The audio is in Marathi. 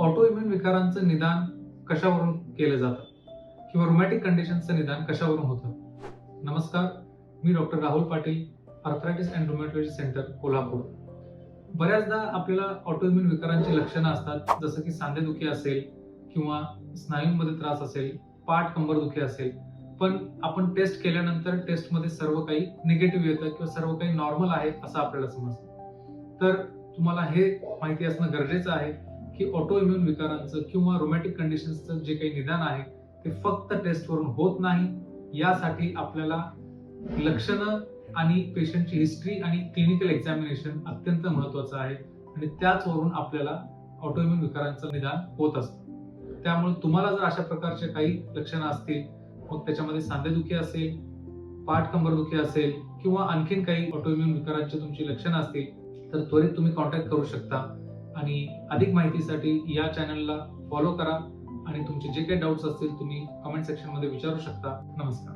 ऑटो इम्युन विकारांचं निदान कशावरून केलं जातं? किंवा रोमॅटिक कंडिशनचं निदान कशावरून होतं? नमस्कार मी doctor Rahul Patil arthritis and rheumatology centre Kolhapur. बऱ्याचदा आपल्याला ऑटोइम्युन विकारांची लक्षणं असतात जसं की सांधेदुखी असेल किंवा स्नायूंमध्ये त्रास असेल पाठ कंबरदुखी असेल. पण आपण टेस्ट केल्यानंतर टेस्टमध्ये सर्व काही निगेटिव्ह येतं किंवा सर्व काही नॉर्मल आहे असं आपल्याला समजतं. तर तुम्हाला हे माहिती असणं गरजेचं आहे. की ऑटो इम्युन विकारांचं किंवा रोमॅटिक कंडिशन्सचं जे काही निदान आहे ते फक्त टेस्टवरून होत नाही. यासाठी आपल्याला लक्षणं आणि पेशंटची हिस्ट्री आणि क्लिनिकल एक्झामिनेशन अत्यंत महत्वाचं आहे. आणि त्याचवरून आपल्याला ऑटोइम्युन विकारांचं निदान होत असतं. त्यामुळे तुम्हाला जर अशा प्रकारचे काही लक्षणं असतील मग त्याच्यामध्ये सांधेदुखी असेल पाठ कंबरदुखी असेल किंवा आणखीन काही ऑटोइम्युन विकारांची तुमची लक्षणं असतील तर त्वरित तुम्ही कॉन्टॅक्ट करू शकता. आणि अधिक माहितीसाठी या चॅनलला फॉलो करा आणि तुमचे जे काही डाऊट्स असतील तुम्ही कमेंट सेक्शनमध्ये विचारू शकता. नमस्कार.